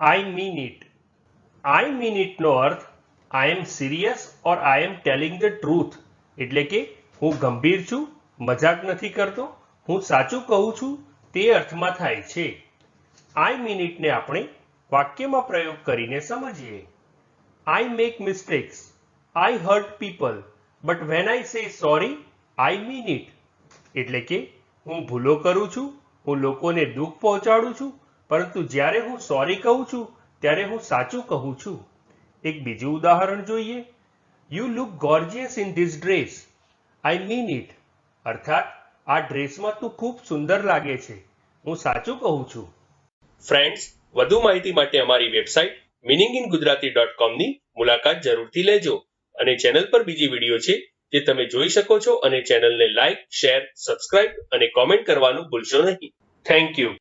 I mean it I mean ઇટનો earth I am serious or I am telling the truth એટલે કે, હું ગંભીર છું, મજાક નથી કરતો, હું સાચું કહું છું, તે અર્થમાં થાય છે. આઈ મીન ઇટને આપણે વાક્યમાં પ્રયોગ કરીને સમજીએ. I make mistakes I hurt people but when I say sorry I mean it એટલે કે, હું ભૂલો કરું છું, હું લોકોને દુઃખ પહોંચાડું છું પરંતુ જ્યારે હું સોરી કહું છું, ત્યારે હું સાચું કહું છું. એક બીજું ઉદાહરણ જોઈએ. You look gorgeous in this dress I mean it અર્થાત, આ ડ્રેસમાં તું ખૂબ સુંદર લાગે છે. હું સાચું કહું છું. ફ્રેન્ડ્સ વધુ માહિતી માટે અમારી website meaning in Gujarati dot કોમની મુલાકાત જરૂરથી લેજો. અને ચેનલ પર બીજી વીડિયો છે, જે તમે જોઈ શકો છો અને ચેનલને લાઇક શેર સબસ્ક્રાઇબ અને કોમેન્ટ કરવાનું ભૂલશો નહીં. Thank you